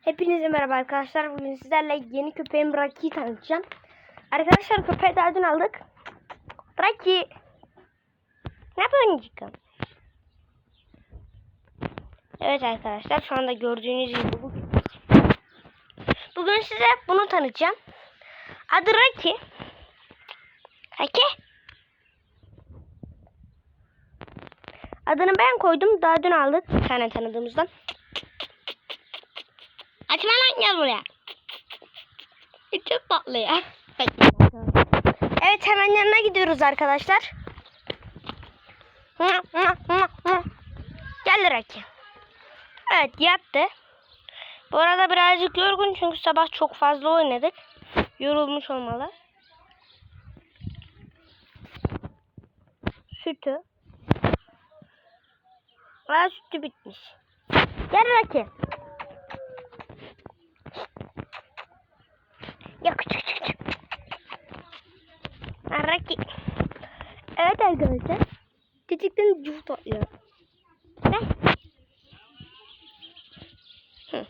Hepinize merhaba arkadaşlar. Bugün sizlerle yeni köpeğim Rocky'yi tanıtacağım. Arkadaşlar köpeği daha dün aldık. Rocky. Ne yapıyorsun Cikan? Evet arkadaşlar şu anda gördüğünüz gibi bu. Bugün size bunu tanıtacağım. Adı Rocky. Rocky. Adını ben koydum. Daha dün aldık. Bir tane tanıdığımızdan. Açma gel buraya. Çok tatlı ya. Evet hemen yanına gidiyoruz arkadaşlar. Gel Raki. Evet yattı. Bu arada birazcık yorgun çünkü sabah çok fazla oynadık. Yorulmuş olmalı. Sütü. Aa sütü bitmiş. Gel Raki. Ya küçük küçük küçük. Raki. Evet arkadaşlar. Küçükten cüf topluyor. Hı.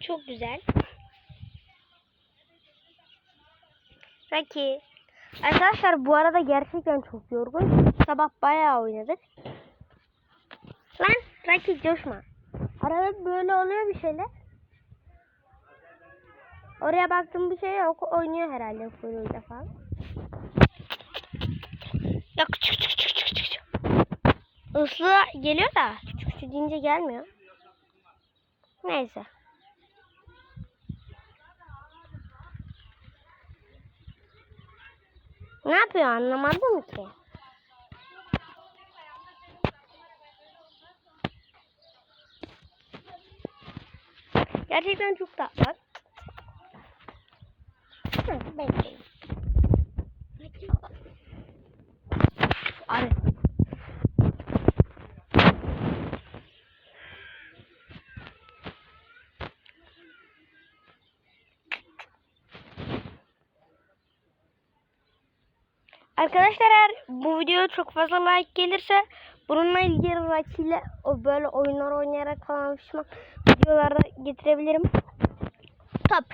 Çok güzel. Peki. Arkadaşlar bu arada gerçekten çok yorgun. Sabah bayağı oynadık. Lan Raki coşma. Arada böyle oluyor bir şeyler. Oraya baktım bir şey yok. Oynuyor herhalde kuyruğuyla falan. Ya küçük küçük küçük küçük küçük. Islı geliyor da küçük küçük deyince gelmiyor. Neyse. ना पे आना मालूम क्या क्या चीज़ है चुपता बस हाँ, बैठ Arkadaşlar eğer bu video çok fazla like gelirse bununla ilgili rakiyle o böyle oyunlar oynayarak falan pişman videolarda getirebilirim. Top.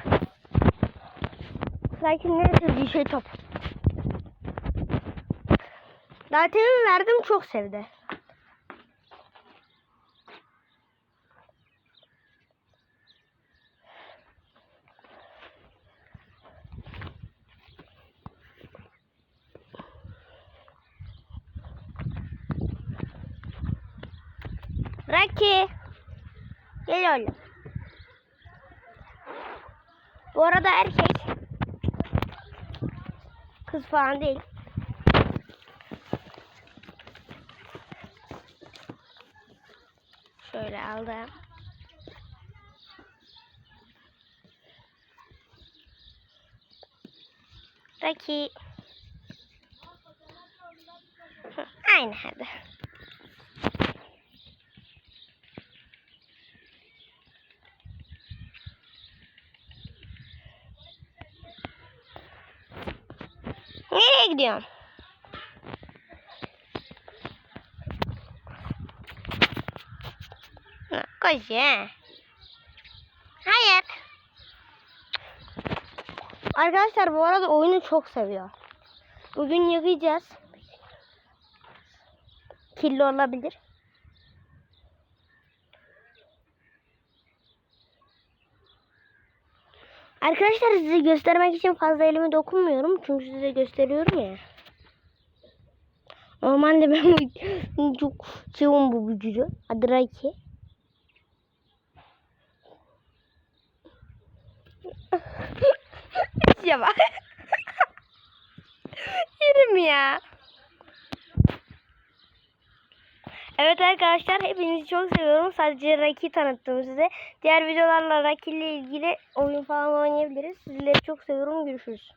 Lakin ne sevdiği şey top. Temin verdim çok sevdi. Rocky. Gel oğlum. Bu arada erkek. Kız falan değil. Şöyle aldım. Hı, Aynı hadi. Nereye Koş ya. Hayır. Arkadaşlar bu arada oyunu çok seviyor. Bugün yıkayacağız. Kirli olabilir. Arkadaşlar size göstermek için fazla elimi dokunmuyorum. Çünkü size gösteriyorum ya. Normalde ben çok seviyorum bu bücürü. Adı Raki. ya bak. Yerim ya. Evet arkadaşlar hepinizi çok seviyorum. Sadece Raki tanıttım size. Diğer videolarla Raki ile ilgili oyun falan oynayabiliriz. Sizleri çok seviyorum. Görüşürüz.